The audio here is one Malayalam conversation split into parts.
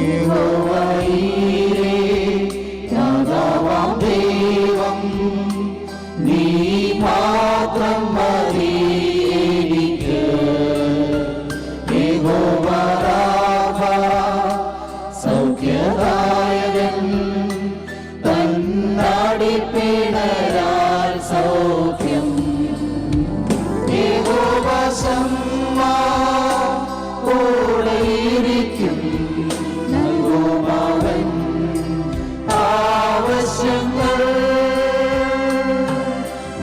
യഹോവയീരേ,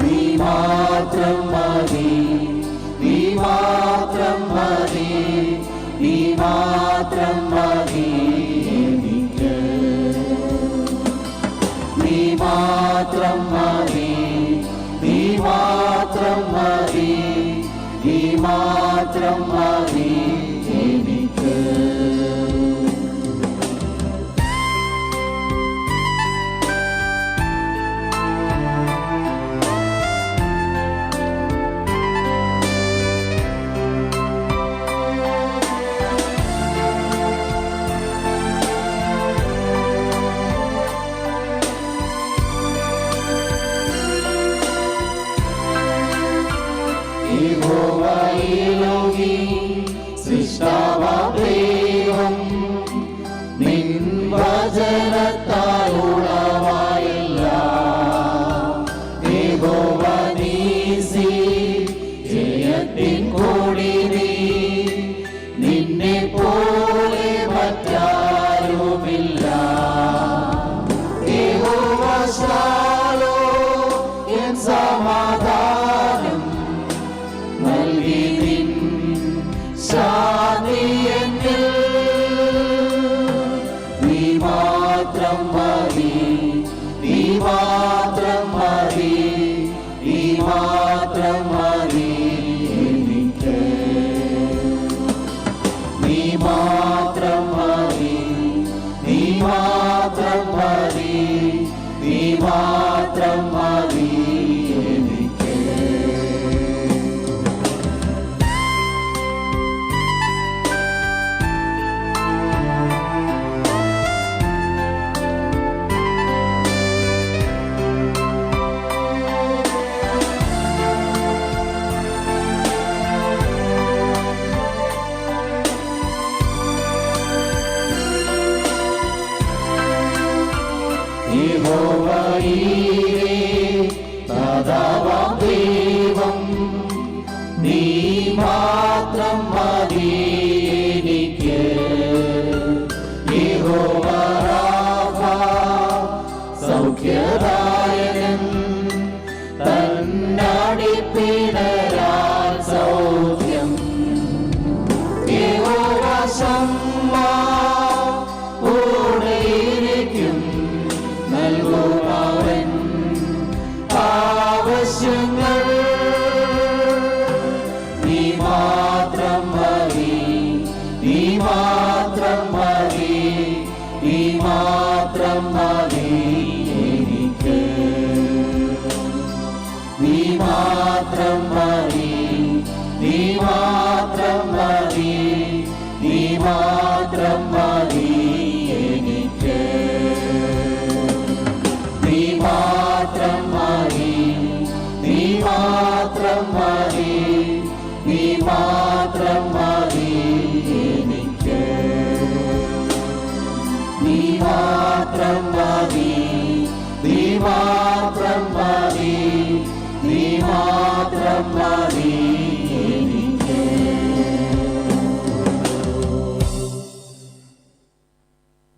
നീ മാത്രം മതി നീ മാത്രം മതി നീ മാത്രം മതി. യഹോവയിലോകി സൃഷ്ടാവാം ദൈവം നിൻ യഹോവ ജയത്തിൻ കോടി you సదాం దేవం నీ మాత్రం అదే നീ മാത്രം മതി നീ മാത്രം മതി എനിക്ക്. നീ മാത്രം മതി നീ മാത്രം മതി നീ മാത്രം മതി എനിക്ക്. നീ മാത്രം മതി നീ മാത്രം മതി നീ മാത്രം నీ మాత్రం